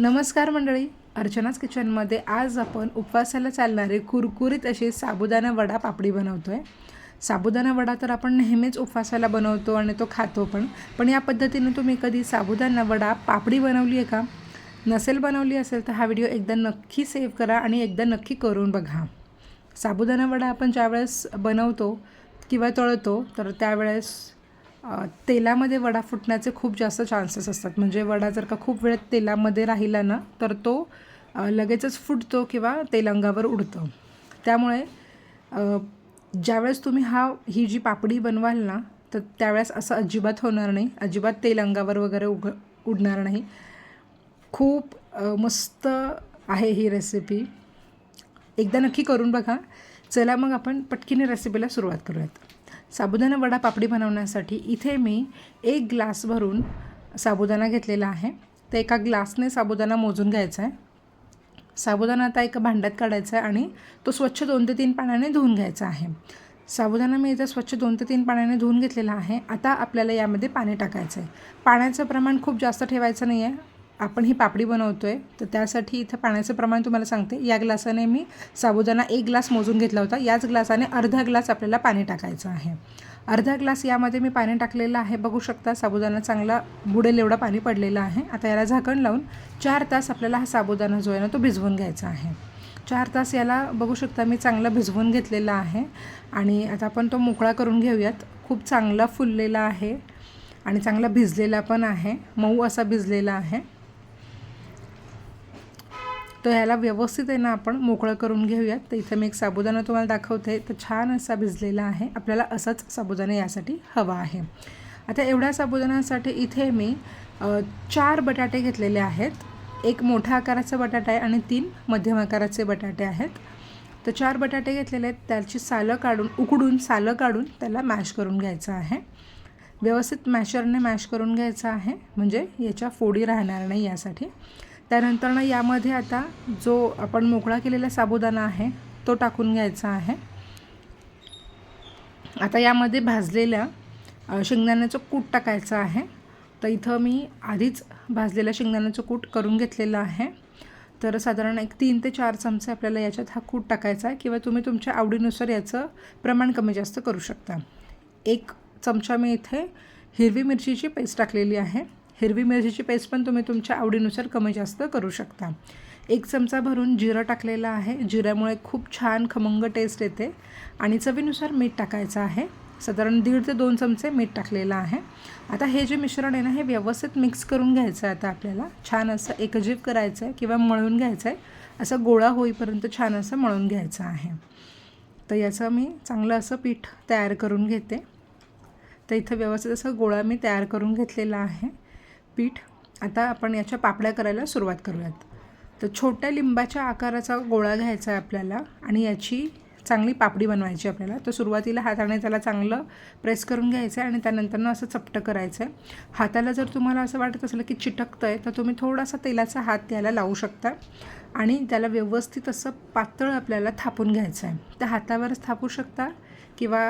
नमस्कार मंडळी. अर्चनाच किचनमध्ये आज आपण उपवासाला चालणारे कुरकुरीत असे साबुदाणा वडा पापडी बनवतो आहे साबुदाणा वडा तर आपण नेहमीच उपवासाला बनवतो आणि तो खातो पण. पण या पद्धतीने तुम्ही कधी साबुदाणा वडा पापडी बनवली आहे का? नसेल बनवली असेल तर हा व्हिडिओ एकदा नक्की सेव्ह करा आणि एकदा नक्की करून बघा. साबुदाणा वडा आपण ज्यावेळेस बनवतो किंवा तळतो तर त्यावेळेस तेलामध्ये वडा फुटण्याचे खूप जास्त चान्सेस असतात. म्हणजे वडा जर का खूप वेळ तेलामध्ये राहिला ना तर तो लगेचच फुटतो किंवा तेल अंगावर उडतं. त्यामुळे ज्यावेळेस तुम्ही हा ही जी पापडी बनवाल ना तर त्यावेळेस असं अजिबात होणार नाही. अजिबात तेल अंगावर वगैरे उग उडणार नाही. खूप मस्त आहे ही रेसिपी एकदा नक्की करून बघा. चला मग आपण पटकीने रेसिपीला सुरुवात करूयात. साबुदाणा वडा पापडी बनवण्यासाठी इथे मी एक ग्लास भरून साबुदाणा घेतलेला आहे. तर एका ग्लासने साबुदाणा मोजून घ्यायचा आहे. साबुदाणा आता एका भांड्यात काढायचा आहे आणि तो स्वच्छ दोन ते तीन पाण्याने धुवून घ्यायचा आहे. साबुदाणा मी इथं स्वच्छ दोन ते तीन पाण्याने धुवून घेतलेला आहे. आता आपल्याला यामध्ये पाणी टाकायचं आहे. पाण्याचं प्रमाण खूप जास्त ठेवायचं नाही आहे आपण ही पापडी बनवतो आहे तर त्यासाठी इथं पाण्याचं प्रमाण तुम्हाला सांगते. या ग्लासाने मी साबुदाणा एक ग्लास मोजून घेतला होता. याच ग्लासाने अर्धा ग्लास आपल्याला पाणी टाकायचं आहे. अर्धा ग्लास यामध्ये मी पाणी टाकलेलं आहे. बघू शकता साबुदाणा चांगला बुडेल एवढं पाणी पडलेलं आहे. आता याला झाकण लावून चार तास आपल्याला हा साबुदाणा जो आहे ना तो भिजवून घ्यायचा आहे. चार तास याला बघू शकता मी चांगला भिजवून घेतलेला आहे. आणि आता आपण तो मोकळा करून घेऊयात. खूप चांगला फुललेला आहे आणि चांगला भिजलेला पण आहे. मऊ असा भिजलेला आहे. तर ह्याला व्यवस्थित आहे ना आपण मोकळं करून घेऊयात. तर इथं मी एक साबुदाणा तुम्हाला दाखवते. तर छान असा भिजलेला आहे. आपल्याला असाच साबुदाणा यासाठी हवा आहे. आता एवढ्या साबुदाण्यासाठी इथे मी चार बटाटे घेतलेले आहेत. एक मोठ्या आकाराचा बटाटा आहे आणि तीन मध्यम आकाराचे बटाटे आहेत. तर चार बटाटे घेतलेले आहेत. त्याची सालं काढून उकडून सालं काढून त्याला मॅश करून घ्यायचं आहे. व्यवस्थित मॅशरने मॅश करून घ्यायचं आहे. म्हणजे याच्या फोडी राहणार नाही यासाठी. त्यानंतर ना यामध्ये आता जो आपण मोकळा केलेला साबुदाणा आहे तो टाकून घ्यायचा आहे. आता यामध्ये भाजलेल्या शेंगदाण्याचं कूट टाकायचं आहे. तर इथं मी आधीच भाजलेलं शेंगदाण्याचं कूट करून घेतलेलं आहे. तर साधारण एक तीन ते चार चमचे आपल्याला याच्यात हा कूट टाकायचा आहे किंवा तुम्ही तुमच्या आवडीनुसार याचं प्रमाण कमी जास्त करू शकता. एक चमचा मी इथे हिरवी मिरचीची पेस्ट टाकलेली आहे. हिरवी मिरचीची पेस्ट पण तुम्ही तुमच्या आवडीनुसार कमी जास्त करू शकता. एक चमचा भरून जिरं टाकलेलं आहे. जिऱ्यामुळे खूप छान खमंग टेस्ट येते. आणि चवीनुसार मीठ टाकायचं आहे. साधारण दीड ते दोन चमचे मीठ टाकलेलं आहे. आता हे जे मिश्रण आहे ना हे व्यवस्थित मिक्स करून घ्यायचं आहे आता आपल्याला. छान असं एकजीव करायचं आहे किंवा मळून घ्यायचं आहे असं गोळा होईपर्यंत छान असं मळून घ्यायचं आहे. तर याचं मी चांगलं असं पीठ तयार करून घेते. तर इथं व्यवस्थित असं गोळा मी तयार करून घेतलेला आहे. पीठ आता आपण याच्या पापड्या करायला सुरुवात करूयात. तर छोट्या लिंबाच्या आकाराचा गोळा घ्यायचा आहे आपल्याला आणि याची चांगली पापडी बनवायची आपल्याला. तर सुरुवातीला हाताने त्याला चांगलं प्रेस करून घ्यायचं आहे आणि त्यानंतरनं असं चपटं करायचं आहे. हाताला जर तुम्हाला असं वाटत असलं की चिटकतं आहे तर तुम्ही थोडासा तेलाचा हात त्याला लावू शकता आणि त्याला व्यवस्थित असं पातळ आपल्याला थापून घ्यायचं आहे. त्या हातावरच थापू शकता किंवा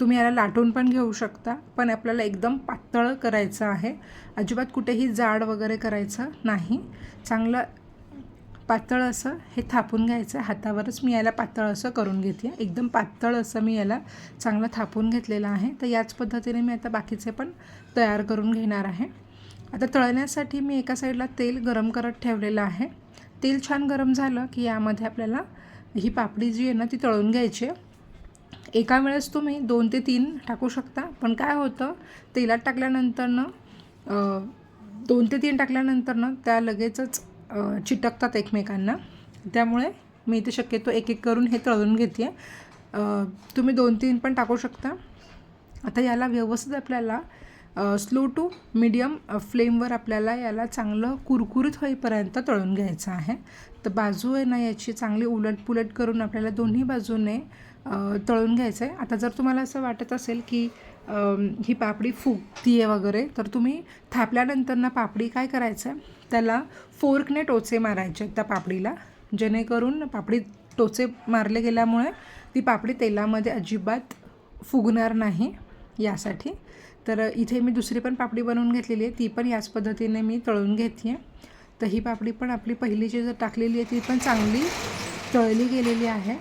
तुम्ही याला लाटून पण घेऊ शकता पण आपल्याला एकदम पातळ करायचं आहे. अजिबात कुठेही जाड वगैरे करायचं नाही. चांगलं पातळ असं हे थापून घ्यायचं. आहे हातावरच मी याला पातळ असं करून घेते. एकदम पातळ असं मी याला चांगलं थापून घेतलेलं आहे. तर याच पद्धतीने मी आता बाकीचे पण तयार करून घेणार आहे. आता तळण्यासाठी मी एका साईडला तेल गरम करत ठेवलेलं आहे. तेल छान गरम झालं की यामध्ये आपल्याला ही पापडी जी आहे ना ती तळून घ्यायची आहे. एका वेळेस तुम्ही दोन ते तीन टाकू शकता. पण काय होतं तेलात टाकल्यानंतरनं दोन ते तीन टाकल्यानंतरनं त्या लगेचच चिटकतात एकमेकांना. त्यामुळे मी इथे शक्यतो एक एक करून हे तळून घेते. तुम्ही दोन तीन पण टाकू शकता. आता याला व्यवस्थित आपल्याला स्लो टू मीडियम फ्लेमवर आपल्याला याला चांगलं कुरकुरीत होईपर्यंत तळून घ्यायचं आहे. तर बाजू आहे ना याची चांगली उलटपुलट करून आपल्याला दोन्ही बाजूने तळून घ्यायचं आहे आता जर तुम्हाला असं वाटत असेल की ही पापडी फुगती आहे वगैरे तर तुम्ही थापल्यानंतर ना पापडी काय करायचं आहे त्याला फोर्कने टोचे मारायचे त्या पापडीला. जेणेकरून पापडी टोचे मारले गेल्यामुळे ती पापडी तेलामध्ये अजिबात फुगणार नाही यासाठी. तर इथे मी दुसरी पण पापडी बनवून घेतलेली आहे. ती पण याच पद्धतीने मी तळून घेते आहे तर ही पापडी पण आपली पहिली जी जर टाकलेली आहे ती पण चांगली तळली गेलेली आहे.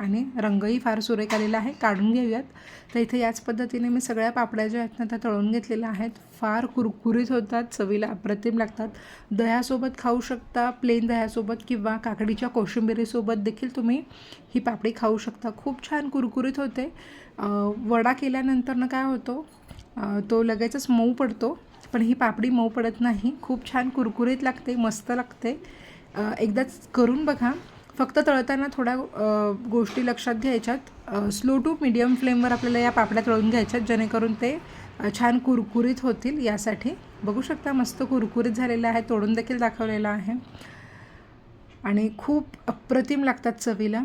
आणि रंगही फार सुरेख आलेला आहे. काढून घेऊयात. तर इथे याच पद्धतीने मी सगळ्या पापड्या ज्या आहेत ना त्या तळून घेतलेल्या आहेत. फार कुरकुरीत होतात चवीला अप्रतिम लागतात. दह्यासोबत खाऊ शकता प्लेन दह्यासोबत किंवा काकडीच्या कोशिंबिरीसोबत देखील तुम्ही ही पापडी खाऊ शकता. खूप छान कुरकुरीत होते. वडा केल्यानंतरनं काय होतो? तो लगेचच मऊ पडतो. पण ही पापडी मऊ पडत नाही. खूप छान कुरकुरीत लागते मस्त लागते. एकदाच करून बघा. फक्त तळताना थोड्या गोष्टी लक्षात घ्यायच्यात. स्लो टू मिडियम फ्लेमवर आपल्याला या पापड्या तळून घ्यायच्यात जेणेकरून ते छान कुरकुरीत होतील यासाठी. बघू शकता मस्त कुरकुरीत झालेलं आहे तोडून देखील दाखवलेलं आहे. आणि खूप अप्रतिम लागतात चवीला.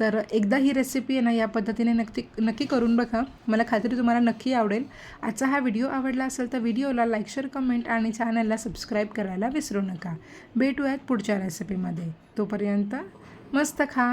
तर एकदा ही रेसिपी आहे ना या पद्धतीने नक्की नक्की करून बघा. मला खात्री तुम्हाला नक्की आवडेल. आजचा हा व्हिडिओ आवडला असेल तर व्हिडिओला लाईक शेअर कमेंट आणि चॅनलला सबस्क्राईब करायला विसरू नका. भेटूयात पुढच्या रेसिपीमध्ये तोपर्यंत मस्त खा.